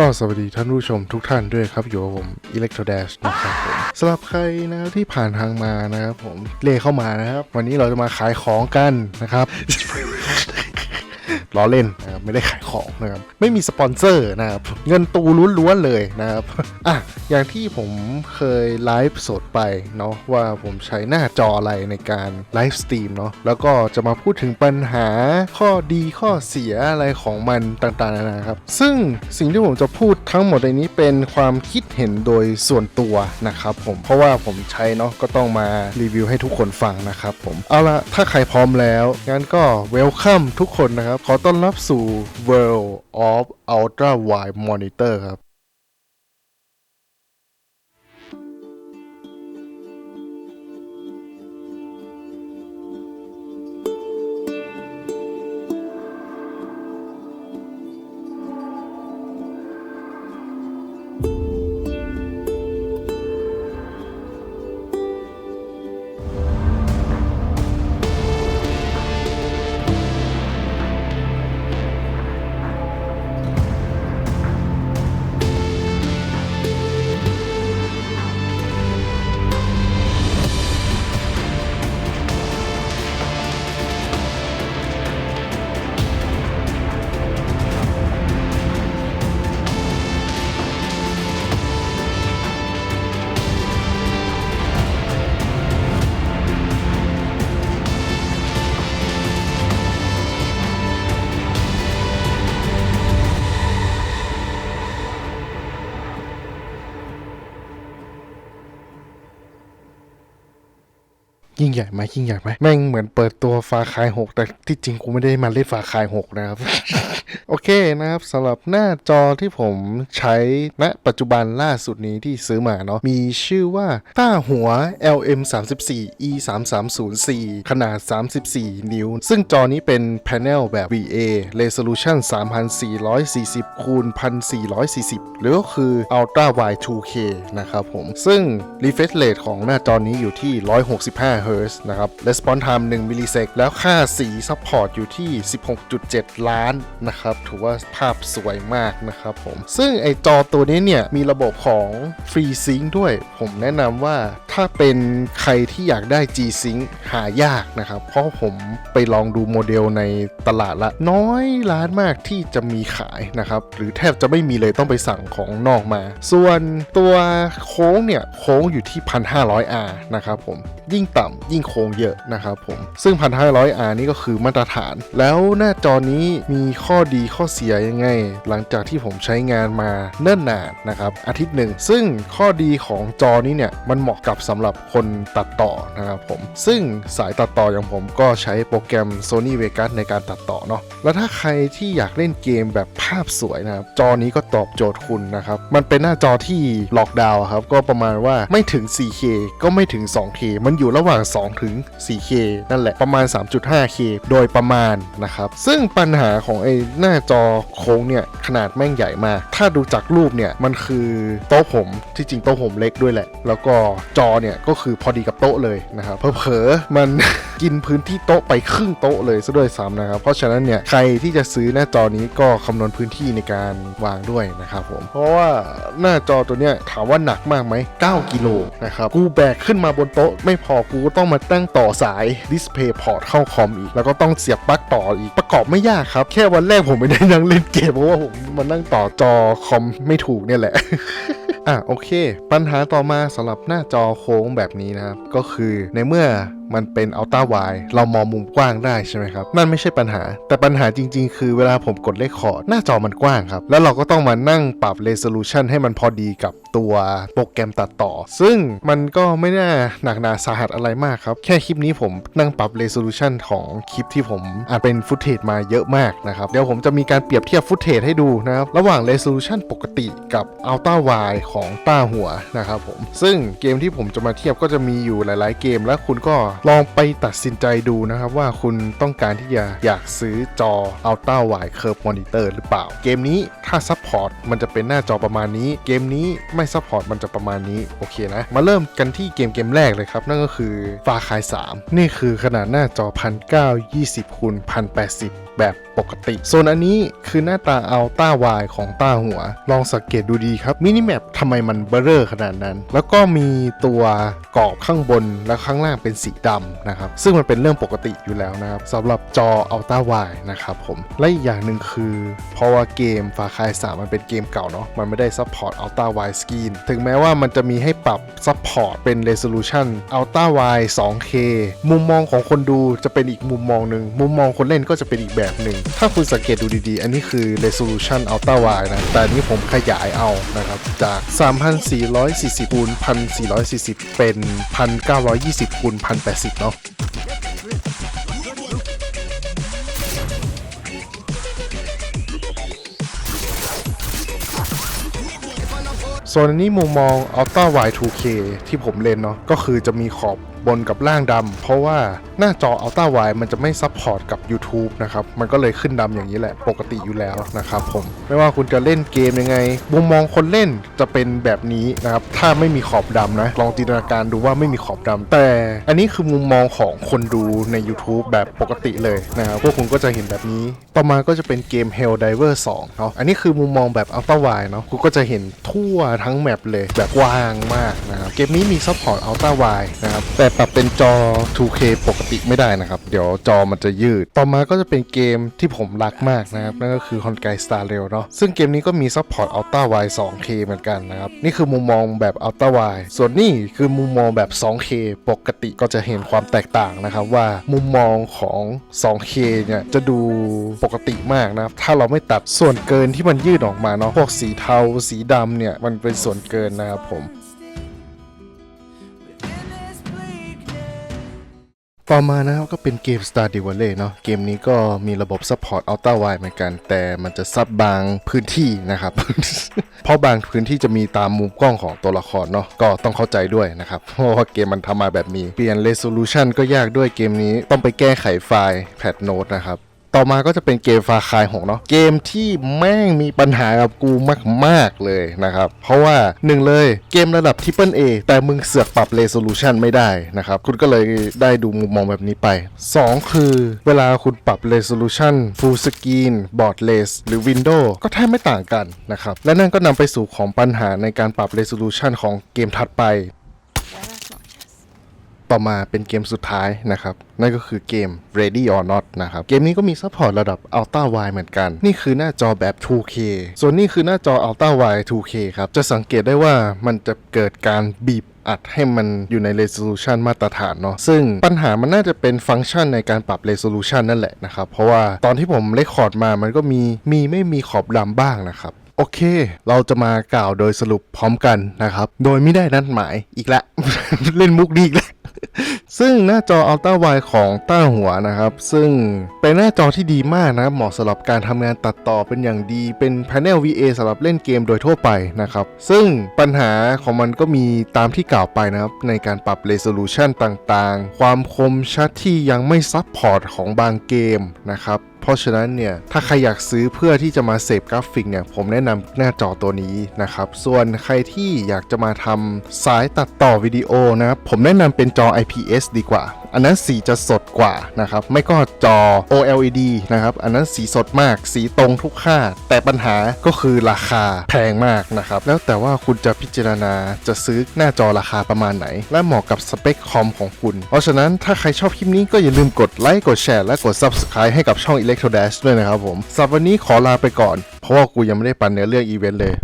ก็สวัสดีท่านผู้ชมทุกท่านด้วยครับ อยู่กับผม Electro Dash นะครับผมสำหรับใครนะครับที่ผ่านทางมานะครับผม เล่เข้ามานะครับ วันนี้เราจะมาขายของกันนะครับ ล้อเล่นนะครับไม่ได้ขายของนะครับไม่มีสปอนเซอร์นะครับเงินตูล้วนๆเลยนะครับอะอย่างที่ผมเคยไลฟ์สดไปเนาะว่าผมใช้หน้าจออะไรในการไลฟ์สตรีมเนาะแล้วก็จะมาพูดถึงปัญหาข้อดีข้อเสียอะไรของมันต่างๆนานาครับ ซึ่งสิ่งที่ผมจะพูดทั้งหมดในนี้เป็นความคิด เห็นโดยส่วนตัวนะครับผมเพราะว่าผมใช้เนาะก็ต้องมารีวิวให้ทุกคนฟังนะครับผมเอาละถ้าใครพร้อมแล้ว งั้นก็เวลคัมทุกคนนะครับ ขอต้อนรับสู่ World of Ultra Wide Monitor ครับ ยิ่งใหญ่ไหมยิ่งใหญ่ไหมแม่งเหมือนเปิดตัวฟาคาย6แต่ที่จริงกูไม่ได้มาเล่นฟาคาย6นะครับ โอเคนะครับสำหรับหน้าจอที่ผมใช้ณปัจจุบันล่าสุดนี้ที่ซื้อมาเนาะมีชื่อว่าต้าหัว LM 3 4 E 3 3 0 4ขนาด 34 นิ้ว ซึ่งจอนี้เป็น panel แบบ VA resolution 3440คูณ1440 หรือก็คือ ultra wide 2K นะครับผม ซึ่ง refresh rate ของหน้าจอนี้อยู่ที่ 165 Hz นะครับ response time 1มิลลิเซกแล้วค่าสี support อยู่ที่ 16.7 ล้านนะครับ ถือว่าภาพสวยมากนะครับผม ซึ่งไอจอตัวนี้เนี่ย มีระบบของ FreeSync ด้วย ผมแนะนำว่าถ้าเป็นใครที่อยากได้ G-Sync หายากนะครับ เพราะผมไปลองดูโมเดลในตลาดละ น้อยร้านมากที่จะมีขายนะครับ หรือแทบจะไม่มีเลยต้องไปสั่งของนอกมา ส่วนตัวโค้งเนี่ย โค้งอยู่ที่ 1,500R นะครับผม ยิ่งต่ำยิ่งโค้งเยอะนะครับผม ซึ่ง 1,500R นี่ก็คือมาตรฐาน แล้วหน้าจอนี้มีข้อดีข้อเสียยังไง หลังจากที่ผมใช้งานมาเนิ่นนานนะครับอาทิตย์หนึ่ง ซึ่งข้อดีของจอนี้เนี่ยมันเหมาะกับสำหรับคนตัดต่อนะครับผม ซึ่งสายตัดต่ออย่างผมก็ใช้โปรแกรม Sony Vegas ในการตัดต่อเนาะแล้วถ้าใครที่อยากเล่นเกมแบบภาพสวยนะครับจอนี้ก็ตอบโจทย์คุณนะครับมันเป็นหน้าจอที่ล็อกดาวน์ครับก็ประมาณว่าไม่ถึง 4K ก็ไม่ถึง 2K มันอยู่ระหว่าง 2 ถึง 4K นั่นแหละประมาณ 3.5K โดยประมาณนะครับ ซึ่งปัญหาของไอ้หน้าจอโค้งเนี่ย ขนาดแม่งใหญ่มาก ถ้าดูจากรูปเนี่ย มันคือโต๊ะผมที่จริงโต๊ะผมเล็กด้วยแหละ แล้วก็จอเนี่ยก็คือพอดีกับโต๊ะเลยนะครับเผลอๆมันกินพื้นที่โต๊ะไปครึ่งโต๊ะเลยซะด้วยซ้ำนะครับ เพราะฉะนั้นเนี่ยใครที่จะซื้อหน้าจอนี้ก็คำนวณพื้นที่ในการวางด้วยนะครับผม เพราะว่าหน้าจอตัวเนี้ยถามว่าหนักมากไหม 9 กิโลนะครับ กูแบกขึ้นมาบนโต๊ะ ไม่พอกูก็ต้องมาตั้งต่อสายดิสเพย์พอร์ตเข้าคอมอีก แล้วก็ต้องเสียบปลั๊กต่ออีก ประกอบไม่ยากครับ แค่วันแรกผมไม่ได้นั่งเล่นเกมเพราะว่าผมมานั่งต่อจอคอมไม่ถูกเนี่ยแหละอะโอเค ปัญหาต่อมาสำหรับหน้าจอโค้งแบบนี้นะครับ ก็คือในเมื่อมันเป็นอัลต้าไวเรามองมุมกว้างได้ใช่ไหมครับ นั่นไม่ใช่ปัญหา แต่ปัญหาจริง ๆ คือเวลาผมกดเลขคอร์ดหน้าจอมันกว้างครับ แล้วเราก็ต้องมานั่งปรับเร s o ลูชันให้มันพอดีกับตัวโปรแกรมตัดต่อ ซึ่งมันก็ไม่น่าหนักหนาสาหัสอะไรมากครับ แค่คลิปนี้ผมนั่งปรับเร s o ลูชันของคลิปที่ผมอ่านเป็นฟุตเทจมาเยอะมากนะครับเดี๋ยวผมจะมีการเปรียบเทียบฟุตเทจให้ดูนะครับระหว่างเร s o ลูชันปกติกับอัลต้าไวของต้าหัวนะครับผมซึ่งเกมที่ผมจะมาเทียบก็จะมีอยู่หลาย ๆ เกมแล้วคุณก็ลองไปตัดสินใจดูนะครับว่าคุณต้องการที่จะอยากซื้อจอ Ultra Wide Curve Monitor หรือเปล่า เกมนี้ถ้าซัพพอร์ตมันจะเป็นหน้าจอประมาณนี้ เกมนี้ไม่ซัพพอร์ตมันจะประมาณนี้โอเคนะ มาเริ่มกันที่เกมเกมแรกเลยครับ นั่นก็คือฟาคาย3 นี่คือขนาดหน้าจอ 1920คูณ1080 แบบ ปกติ ส่วนอันนี้คือหน้าตาอัลต้าวายของต้าหัว ลองสังเกตดูดีครับ มินิแมปทำไมมันเบลอขนาดนั้น แล้วก็มีตัวกรอบข้างบนและข้างล่างเป็นสีดำนะครับ ซึ่งมันเป็นเรื่องปกติอยู่แล้วนะครับสำหรับจออัลต้าวายนะครับผม และอีกอย่างหนึ่งคือ เพราะว่าเกมฟาคาย3มันเป็นเกมเก่าเนาะ มันไม่ได้ซัพพอร์ตอัลต้าวายสกรีนถึงแม้ว่ามันจะมีให้ปรับซัพพอร์ตเป็น Resolution Ultra Wide 2K มุมมองของคนดูจะเป็นอีกมุมมองหนึ่ง มุมมองคนเล่นก็จะเป็นอีกแบบหนึ่งถ้าคุณสังเกตดูดีๆ อันนี้คือ Resolution Ultra Wide นะ แต่อันนี้ผมขยายเอานะครับ จาก 3,440คูณ1,440 เป็น 1,920คูณ1,080 เนาะส่วนนนี้มุมมอง Ultra Wide 2K ที่ผมเล่นเนาะก็คือจะมีขอบบนกับล่างดำเพราะว่า หน้าจอ Ultra Wide มันจะไม่ซับพอร์ตกับ YouTube นะครับ มันก็เลยขึ้นดำอย่างนี้แหละ ปกติอยู่แล้วนะครับผม ไม่ว่าคุณจะเล่นเกมยังไง มุมมองคนเล่นจะเป็นแบบนี้นะครับ ถ้าไม่มีขอบดำนะ ลองจินตนาการดูว่าไม่มีขอบดำ แต่อันนี้คือมุมมองของคนดูใน YouTube แบบปกติเลยนะครับพวกคุณก็จะเห็นแบบนี้ ต่อมาก็จะเป็นเกม Hell Diver 2เนาะ อันนี้คือมุมมองแบบ Ultra Wide เนาะคุณก็จะเห็นทั่วทั้งแมปเลยแบบกว้างมากนะครับ เกมนี้มีซัพพอร์ต Ultra Wide นะครับ แต่ปรับเป็นจอ 2K ปกติไม่ได้นะครับ เดี๋ยวจอมันจะยืด ต่อมาก็จะเป็นเกมที่ผมรักมากนะครับ นั่นก็คือ h o n k a i Star Rail เนาะซึ่งเกมนี้ก็มีซัพพอร์ต Ultra Wide 2K เหมือนกันนะครับ นี่คือมุมมองแบบ Ultra Wide ส่วนนี่คือมุมมองแบบ 2K ปกติก็จะเห็นความแตกต่างนะครับ ว่ามุมมองของ 2K เนี่ยจะดูปกติมากนะครับ ถ้าเราไม่ตัดส่วนเกินที่มันยืดออกมาเนาะพวกสีเทาสีดำเนี่ยมันเป็นส่วนเกินนะครับผม ต่อมานะครับก็เป็นเกม Star d e v a l l e เนาะเกมนี้ก็มีระบบ Support Ultra Wide เหมือนกัน แต่มันจะซับบางพื้นที่นะครับ เพราะบางพื้นที่จะมีตามมุมกล้องของตัวละครเนาะก็ต้องเข้าใจด้วยนะครับ เพราะว่าเกมมันทำมาแบบนี้ เปลี่ยน Resolution ก็ยากด้วยเกมนี้ต้องไปแก้ไขไฟล์แพดโน้ตนะครับ ต่อมาก็จะเป็นเกมฟาคายหกเนาะเกมที่แม่งมีปัญหากับกูมาก ๆ เลยนะครับ เพราะว่าหนึ่งเลยเกมระดับ Triple A แต่มึงเสือกปรับ Resolution ไม่ได้นะครับ คุณก็เลยได้ดูมุมมองแบบนี้ไป 2 คือเวลาคุณปรับ Resolution Full Screen Borderless หรือ Windows ก็แทบไม่ต่างกันนะครับ และนั่นก็นำไปสู่ของปัญหาในการปรับ Resolution ของเกมถัดไป ต่อมาเป็นเกมสุดท้ายนะครับ นั่นก็คือเกม Ready or Not นะครับ เกมนี้ก็มีซัพพอร์ตระดับ Ultra Wide เหมือนกัน นี่คือหน้าจอแบบ 2K ส่วนนี้คือหน้าจอ Ultra Wide 2K ครับ จะสังเกตได้ว่ามันจะเกิดการบีบอัดให้มันอยู่ใน resolution มาตรฐานเนาะซึ่งปัญหามันน่าจะเป็นฟังก์ชันในการปรับ resolution นั่นแหละนะครับ เพราะว่าตอนที่ผมเลคคอร์ดมามันก็มีมีไม่มีขอบดำบ้างนะครับโอเค เราจะมากล่าวโดยสรุปพร้อมกันนะครับ โดยไม่ได้นัดหมายอีกแล้ว เล่นมุกดีอีกแล้ว ซึ่งหน้าจอ Ultra Wide ของต้าหัวนะครับ ซึ่งเป็นหน้าจอที่ดีมากนะครับ เหมาะสำหรับการทำงานตัดต่อเป็นอย่างดีเป็น Panel VA สำหรับเล่นเกมโดยทั่วไปนะครับ ซึ่งปัญหาของมันก็มีตามที่กล่าวไปนะครับ ในการปรับ Resolution ต่างๆ ความคมชัดที่ยังไม่ซับพอร์ตของบางเกมนะครับเพราะฉะนั้นเนี่ยถ้าใครอยากซื้อเพื่อที่จะมาเสพกราฟิกเนี่ยผมแนะนำหน้าจอตัวนี้นะครับส่วนใครที่อยากจะมาทำสายตัดต่อวิดีโอนะครับผมแนะนำเป็นจอ IPS ดีกว่าอันนั้นสีจะสดกว่านะครับ ไม่ก็จอ OLED นะครับ อันนั้นสีสดมาก สีตรงทุกค่า แต่ปัญหาก็คือราคาแพงมากนะครับ แล้วแต่ว่าคุณจะพิจารณาจะซื้อหน้าจอราคาประมาณไหน และเหมาะกับสเปคคอมของคุณ เพราะฉะนั้นถ้าใครชอบคลิปนี้ก็อย่าลืมกดไลค์ กดแชร์และกด Subscribe ให้กับช่อง Electro Dash ด้วยนะครับผมสำหรับวันนี้ขอลาไปก่อน เพราะว่ากูยังไม่ได้ปันเนื้อเรื่องอีเวนต์เลย